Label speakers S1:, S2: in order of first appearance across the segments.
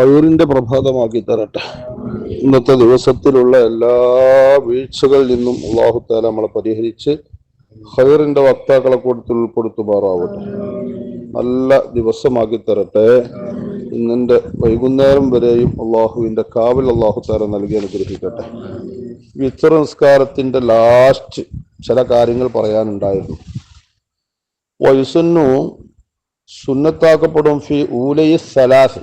S1: ഹൈറിന്റെ പ്രഭാതമാക്കി തരട്ടെ. ഇന്നത്തെ ദിവസത്തിലുള്ള എല്ലാ വീഴ്ചകളിൽ നിന്നും അള്ളാഹുത്താല നമ്മളെ പരിഹരിച്ച് ഹൈറിന്റെ വക്താക്കളെ കൂട്ടത്തിൽ ഉൾപ്പെടുത്തുമാറാവട്ടെ. നല്ല ദിവസമാക്കി തരട്ടെ. ഇന്നിന്റെ വൈകുന്നേരം വരെയും അള്ളാഹുവിന്റെ കാവൽ അള്ളാഹു താല നൽകി അനുഗ്രഹിക്കട്ടെ. വിത്ര നിസ്കാരത്തിന്റെ ലാസ്റ്റ് ചില കാര്യങ്ങൾ പറയാനുണ്ടായിരുന്നു. വയസ്സന്നു സുന്നത്താക്കപ്പെടും ഫി ഊലയി സലാസ്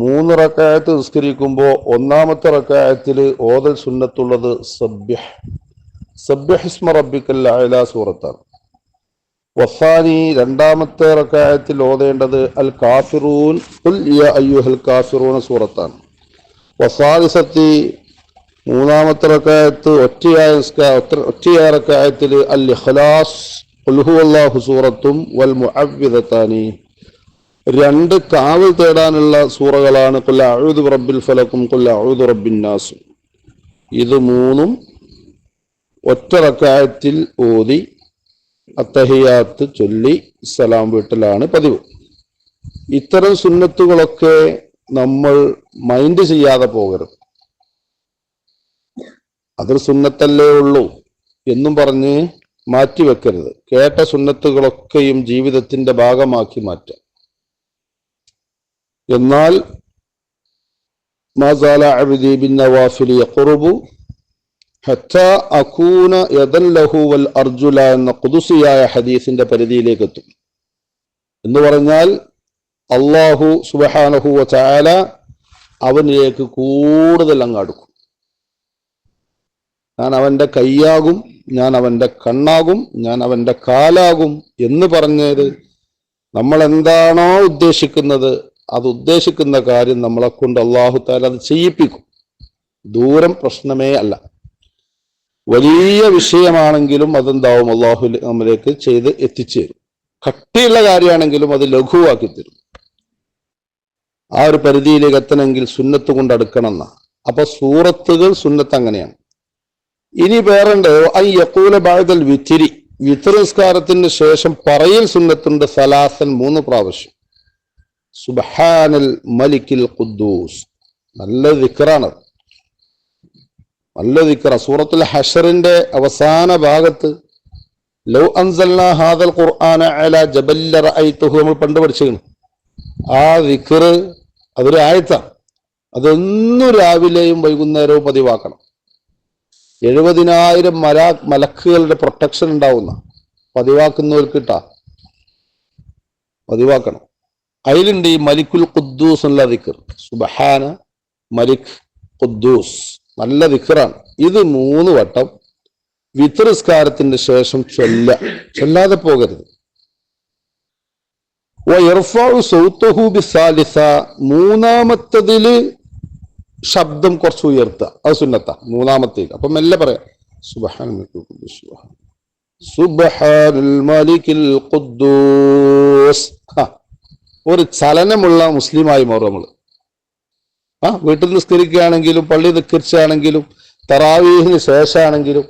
S1: മൂന്ന് റക്കായത്ത് നിസ്കരിക്കുമ്പോൾ ഒന്നാമത്തെ റക്കായത്തിൽ ഓതൽ സുന്നത്തുള്ളത് സബ്യഹ് സബ്യഹിസ്മ റബ്ബിക്കൽ അയല സൂറത്താണ്. വസാനി രണ്ടാമത്തെ റക്കായത്തിൽ ഓതേണ്ടത് അൽ കാഫിറൂൻ യാ അയ്യുഹൽ കാഫിറൂന സൂറത്താണ്. വസാലിസത്തി മൂന്നാമത്തെ റക്കായത്ത് ഒറ്റയായ ഒറ്റയായ റക്കായത്തിൽ അൽ ഇഖ്ലാസ് ഖുൽ ഹുവല്ലാഹു സൂറത്തും വൽ മുഅവ്വിദത്താനി. രണ്ട് കാവൽ തേടാനുള്ള സൂറകളാണ് കൊല്ല അഴുതു റബ്ബിൽ ഫലക്കും കൊല്ല അഴുതു റബ്ബിൻ നാസും. ഇത് മൂന്നും ഒറ്റ റക്കായത്തിൽ ഓതി അത്തഹിയാത്ത് ചൊല്ലി സലാം വീട്ടിലാണ് പതിവ്. ഇത്തരം സുന്നത്തുകളൊക്കെ നമ്മൾ മൈൻഡ് ചെയ്യാതെ പോകരുത്. അതൊരു സുന്നത്തല്ലേ ഉള്ളൂ എന്നും പറഞ്ഞ് മാറ്റിവെക്കരുത്. കേട്ട സുന്നത്തുകളൊക്കെയും ജീവിതത്തിന്റെ ഭാഗമാക്കി മാറ്റാം. എന്നാൽ അബ്ദി അർജുല എന്ന കുതുസിയായ ഹദീസിന്റെ പരിധിയിലേക്ക് എത്തും എന്ന് പറഞ്ഞാൽ അള്ളാഹു സുബഹാനഹു ചാല അവനിലേക്ക് കൂടുതൽ അങ്ങ് അടുക്കും. ഞാൻ അവന്റെ കൈയാകും ഞാൻ അവന്റെ കണ്ണാകും ഞാൻ അവന്റെ കാലാകും എന്ന് പറഞ്ഞത് നമ്മൾ എന്താണോ ഉദ്ദേശിക്കുന്നത് അത് ഉദ്ദേശിക്കുന്ന കാര്യം നമ്മളെ കൊണ്ട് അള്ളാഹു താല അത് ചെയ്യിപ്പിക്കും. ദൂരം പ്രശ്നമേ അല്ല. വലിയ വിഷയമാണെങ്കിലും അതെന്താവും? അള്ളാഹു നമ്മിലേക്ക് ചെയ്ത് എത്തിച്ചു തരും കട്ടിയുള്ള കാര്യമാണെങ്കിലും അത് ലഘുവാക്കി തരും. ആ ഒരു പരിധിയിലേക്ക് എത്തണമെങ്കിൽ സുന്നത്ത് കൊണ്ട് അടുക്കണം എന്നാ. അപ്പൊ സൂറത്തുകൾ സുന്നത്ത് അങ്ങനെയാണ്. ഇനി വേറെണ്ട് ഐ യക്കൂല ബാഴുതൽ വിത്തിരി. വിത്തിരസ്കാരത്തിന് ശേഷം പറയിൽ സുന്നത്തുണ്ട് സലാസൻ മൂന്ന് പ്രാവശ്യം. സുബഹാനൽ മലിക്കിൽ ഖുദ്ദൂസ്. നല്ല ദിക്റാണ് നല്ല ദിക്റ. സൂറത്തുൽ ഹഷറിന്റെ അവസാന ഭാഗത്ത് ലൗ അൻസൽന ഹാദൽ ഖുർആന അല ജബല്ല റഅയ്തുഹു നമ്മൾ പണ്ട് പഠിച്ചിരുന്നു. ആ ദിക്ർ അതൊരു ആയത്താണ് അതൊന്നും രാവിലെയും വൈകുന്നേരവും പതിവാക്കണം. എഴുപതിനായിരം മലാ മലക്കുകളുടെ പ്രൊട്ടക്ഷൻ ഉണ്ടാവുന്ന പതിവാക്കുന്നവർക്ക് കിട്ടാ. പതിവാക്കണം. അതിലുണ്ട് ഈ മലിക്കുൽ ഖുദ്ദൂസ് എന്നുള്ള ദിക്കർ സുബഹാന മലിക് ഖുദ്ദൂസ്. നല്ല ദിക്കറാണ് ഇത് മൂന്ന് വട്ടം വിത്രസ്കാരത്തിന്റെ ശേഷം ചൊല്ല. ചൊല്ലാതെ പോകരുത്. മൂന്നാമത്തതിൽ ശബ്ദം കുറച്ച് ഉയർത്തുക. അത് സുന്നത്ത. മൂന്നാമത്തേക്ക് അപ്പൊ മെല്ലെ പറയാം. സുബഹാൻ സുബഹാൻ ഖുദ്ദൂസ്. ഒരു ചലനമുള്ള മുസ്ലിമായി മാറും നമ്മൾ ആ വീട്ടിൽ നിസ്കരിക്കുകയാണെങ്കിലും പള്ളി നിസ്കരിച്ചാണെങ്കിലും തറാവീഹിന് ശേഷമാണെങ്കിലും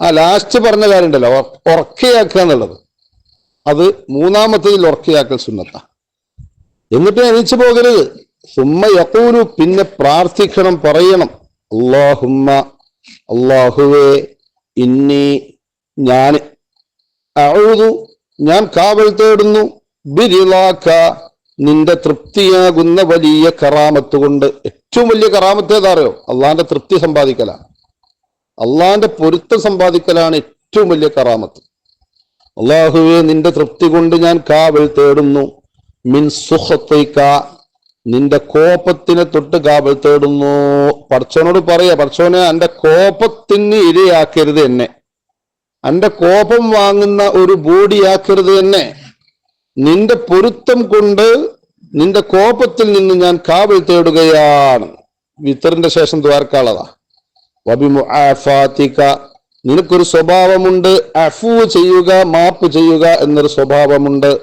S1: ആ ലാസ്റ്റ് പറഞ്ഞ കാര്യം ഉണ്ടല്ലോ ഉറ- ഉറക്കയാക്കുക എന്നുള്ളത്. അത് മൂന്നാമത്തതിൽ ഉറക്കയാക്കൽ സുന്നത്ത. എന്നിട്ട് എണീച്ചു പോകരുത്. സുമ്മ യക്കൂലു പിന്നെ പ്രാർത്ഥിക്കണം പറയണം. അള്ളാഹുമ്മ അള്ളാഹുവേ ഇന്നി ഞാൻ അഴുതു ഞാൻ കാവൽ തേടുന്നു. ബിരിലാക്ക നിന്റെ തൃപ്തിയാകുന്ന വലിയ കറാമത്ത് കൊണ്ട് ഏറ്റവും വലിയ കറാമത്ത് ഏതാറിയോ? അള്ളാന്റെ തൃപ്തി സമ്പാദിക്കലാണ്. അള്ളാന്റെ പൊരുത്തം സമ്പാദിക്കലാണ് ഏറ്റവും വലിയ കറാമത്ത്. അള്ളാഹുവെ നിന്റെ തൃപ്തി കൊണ്ട് ഞാൻ കാവൽ തേടുന്നു. മിൻ സുഹത്തേക്ക നിന്റെ കോപത്തിനെ തൊട്ട് കാവൽ തേടുന്നു. പടച്ചോനോട് പറയാ പടച്ചോനെ എന്റെ കോപത്തിന് ഇരയാക്കരുത് എന്നെ. എന്റെ കോപം വാങ്ങുന്ന ഒരു ബോഡിയാക്കരുത് എന്നെ. നിന്റെ പൊരുത്തം കൊണ്ട് നിന്റെ കോപത്തിൽ നിന്ന് ഞാൻ കാവൽ തേടുകയാണ്. വിത്തറിന്റെ ശേഷം ദ്വാർക്കാളതാ വബിമുആഫാത്തിക നിനക്കൊരു സ്വഭാവമുണ്ട്. അഫു ചെയ്യുക മാപ്പ് ചെയ്യുക എന്നൊരു സ്വഭാവമുണ്ട്.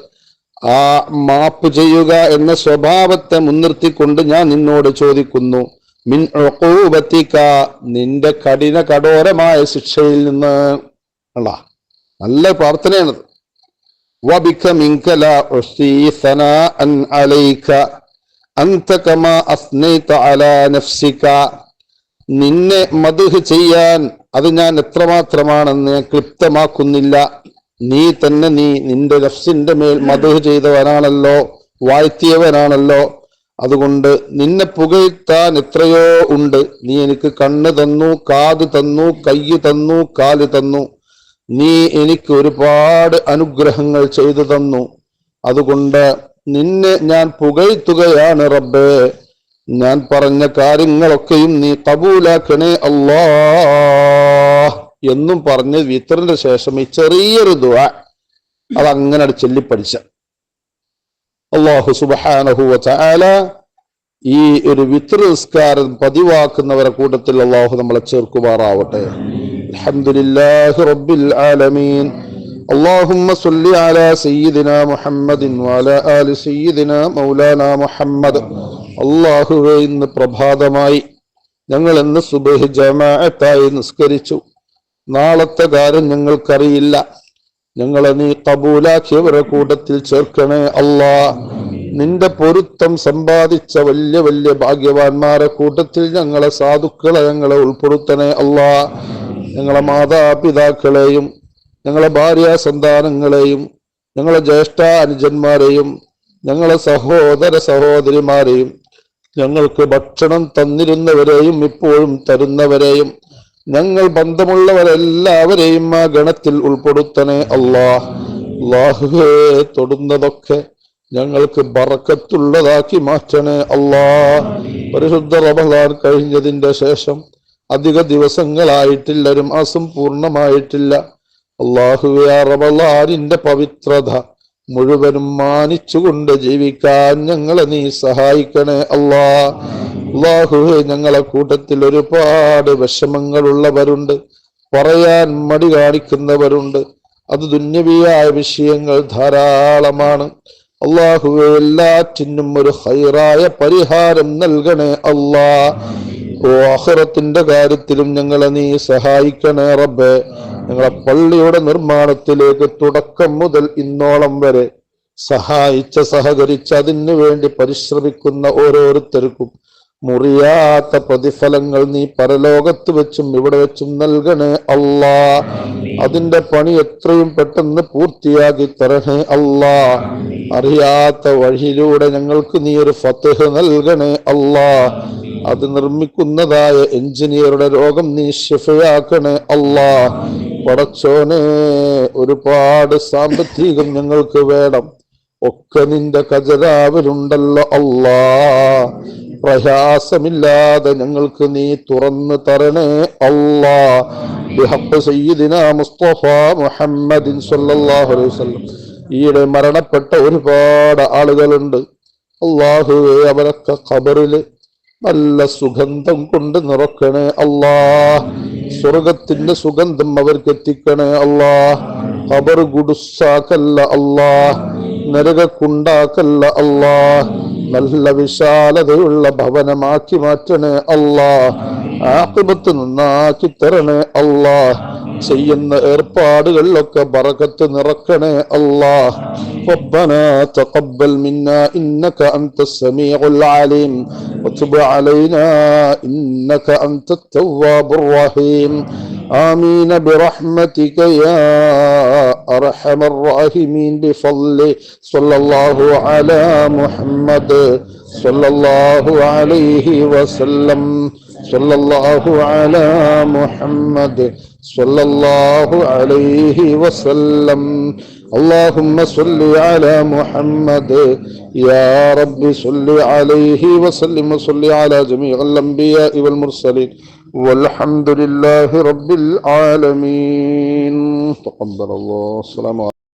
S1: ആ മാപ്പ് ചെയ്യുക എന്ന സ്വഭാവത്തെ മുൻനിർത്തിക്കൊണ്ട് ഞാൻ നിന്നോട് ചോദിക്കുന്നു. മിൻ ഉഖൂബത്തിക. നിന്റെ കഠിന കഠോരമായ ശിക്ഷയിൽ നിന്ന്. അല്ല നല്ല പ്രാർത്ഥനയാണത്. وبك منك لا أحصي ثناء عليك അന്ത കമാ അസ്നൈത അലാ നഫ്സിക നിന്നെ മധുഹ് ചെയ്യാൻ അത് ഞാൻ എത്രമാത്രമാണെന്ന് ഞാൻ ക്ലിപ്തമാക്കുന്നില്ല നീ തന്നെ നീ നിന്റെ നഫ്സിന്റെ മേൽ മധുഹ് ചെയ്തവനാണല്ലോ വാഴ്ത്തിയവനാണല്ലോ അതുകൊണ്ട് നിന്നെ പുകഴ്ത്താൻ എത്രയോ ഉണ്ട് നീ എനിക്ക് കണ്ണ് തന്നു കാത് തന്നു കയ്യ് തന്നു കാല് തന്നു നീ എനിക്ക് ഒരുപാട് അനുഗ്രഹങ്ങൾ ചെയ്തു തന്നു. അതുകൊണ്ട് നിന്നെ ഞാൻ പുകഴ്ത്തുകയാണ് റബ്ബേ. ഞാൻ പറഞ്ഞ കാര്യങ്ങളൊക്കെയും നീ കബൂലാക്കണേ അല്ലാ. എന്നും പറഞ്ഞ് വിത്തറിന്റെ ശേഷം ഈ ചെറിയൊരു ദുവ അത് അങ്ങനെ ചൊല്ലിപ്പടിച്ച അള്ളാഹു സുബാനഹു ചാല ഈ ഒരു വിത്ര നിസ്കാരം പതിവാക്കുന്നവരെ കൂട്ടത്തിൽ അള്ളാഹു നമ്മളെ ചേർക്കുമാറാവട്ടെ. അൽഹംദുലില്ലാഹി റബ്ബിൽ ആലമീൻ اللهم صل على سيدنا محمد وعلى آل سيدنا مولانا محمد അള്ളാഹുവെ ഇന്ന് പ്രഭാതമായി ഞങ്ങൾ ഇന്ന് സുബഹ് ജമാഅത്തായി നിസ്കരിച്ചു നാളത്തെ കാര്യം ഞങ്ങൾക്കറിയില്ല ഞങ്ങളെ നീ കബൂലാക്കിയവരെ കൂട്ടത്തിൽ ചേർക്കണേ അല്ലാ നിന്റെ പൊരുത്തം സമ്പാദിച്ച വലിയ വലിയ ഭാഗ്യവാന്മാരെ കൂട്ടത്തിൽ ഞങ്ങളെ സാധുക്കളെ ഞങ്ങളെ ഉൾപ്പെടുത്തണേ അല്ലാ ഞങ്ങളെ മാതാപിതാക്കളെയും ഞങ്ങളെ ഭാര്യ സന്താനങ്ങളെയും ഞങ്ങളെ ജ്യേഷ്ഠ അനുജന്മാരെയും ഞങ്ങളെ സഹോദര സഹോദരിമാരെയും ഞങ്ങൾക്ക് ഭക്ഷണം തന്നിരുന്നവരെയും ഇപ്പോഴും തരുന്നവരെയും ഞങ്ങൾ ബന്ധമുള്ളവരെല്ലാവരെയും ആ ഗണത്തിൽ ഉൾപ്പെടുത്തണേ അള്ളാഹ് അള്ളാഹുവേ തൊടുന്നതൊക്കെ ഞങ്ങൾക്ക് ബറക്കത്തുള്ളതാക്കി മാറ്റണേ അള്ളാഹ് പരിശുദ്ധ റമദാൻ കഴിഞ്ഞതിന്റെ ശേഷം അധിക ദിവസങ്ങളായിട്ടില്ല ഒരു മാസം പൂർണമായിട്ടില്ല. അള്ളാഹുവെ ആ പവിത്രത മുഴുവനും മാനിച്ചുകൊണ്ട് ജീവിക്കാൻ ഞങ്ങളെ നീ സഹായിക്കണേ അല്ലാ അള്ളാഹുവെ ഞങ്ങളെ കൂട്ടത്തിൽ ഒരുപാട് വിഷമങ്ങളുള്ളവരുണ്ട്. പറയാൻ മടി കാണിക്കുന്നവരുണ്ട്. അത് ദുന്യവിയായ വിഷയങ്ങൾ ധാരാളമാണ്. അള്ളാഹുവെ എല്ലാറ്റിനും ഒരു ഹൈറായ പരിഹാരം നൽകണേ ഓ ആഹ്റത്തിന്റെ കാര്യത്തിലും ഞങ്ങളെ നീ സഹായിക്കണേ റബ്ബേ. ഞങ്ങളെ പള്ളിയുടെ നിർമ്മാണത്തിലേക്ക് തുടക്കം മുതൽ ഇന്നോളം വരെ സഹായിച്ച സഹകരിച്ച് അതിന് വേണ്ടി പരിശ്രമിക്കുന്ന ഓരോരുത്തർക്കും മുറിയാത്ത പ്രതിഫലങ്ങൾ നീ പരലോകത്ത് വെച്ചും ഇവിടെ വെച്ചും നൽകണേ അല്ലാ. അതിന്റെ പണി എത്രയും പെട്ടെന്ന് പൂർത്തിയാക്കി തരണേ അല്ലാ. അറിയാത്ത വഴിയിലൂടെ ഞങ്ങൾക്ക് നീ ഒരു ഫത്തഹ് നൽകണേ അല്ലാ. അത് നിർമ്മിക്കുന്നതായ എഞ്ചിനീയറുടെ രോഗം നീ ഷിഫയാക്കണേ അല്ലാ. പടച്ചോനെ ഒരുപാട് സാമ്പത്തികം ഞങ്ങൾക്ക് വേണം. ഒക്കെ നിന്റെ കജരാവിലുണ്ടല്ലോ അല്ലാ. പ്രയാസമില്ലാതെ ഞങ്ങൾക്ക് നീ തുറന്നു തരണേ അല്ലാ. സയ്യിദിന മുസ്തഫ മുഹമ്മദിൻ അലൈഹി വസല്ലം. ഈയിടെ മരണപ്പെട്ട ഒരുപാട് ആളുകളുണ്ട്. അള്ളാഹുവെ അവരൊക്കെ ഖബറിൽ നല്ല സുഗന്ധം കൊണ്ട് നിറക്കണേ അല്ലാ. സ്വർഗത്തിന്റെ സുഗന്ധം അവർക്ക് എത്തിക്കണേ അല്ലാ. ഖബർ ഗുഡുസാക്കല്ല അല്ലാ. നരകക്കുണ്ടാക്കല്ല അല്ലാ. നല്ല വിശാലതയുള്ള ഭവനമാക്കി മാറ്റണേ അല്ലാ. ആക്കിബത്ത് നന്നാക്കി തരണേ അല്ലാ ചെയ്യുന്ന ഏർപ്പാടുകളിലൊക്കെ ബറക്കത്ത് നിറക്കണേ അല്ലാ ربنا تقبل منا إنك أنت السميع العليم وتب علينا إنك أنت التواب الرحيم آمين برحمتك يا أرحم الراحمين بفضل صلى الله على محمد صلى الله عليه وسلم صلى الله على محمد صلى الله عليه وسلم اللهم صل على محمد يا رب صل عليه وسلم وصل على جميع الأنبياء والمرسلين والحمد لله رب العالمين تقبل الله السلام عليكم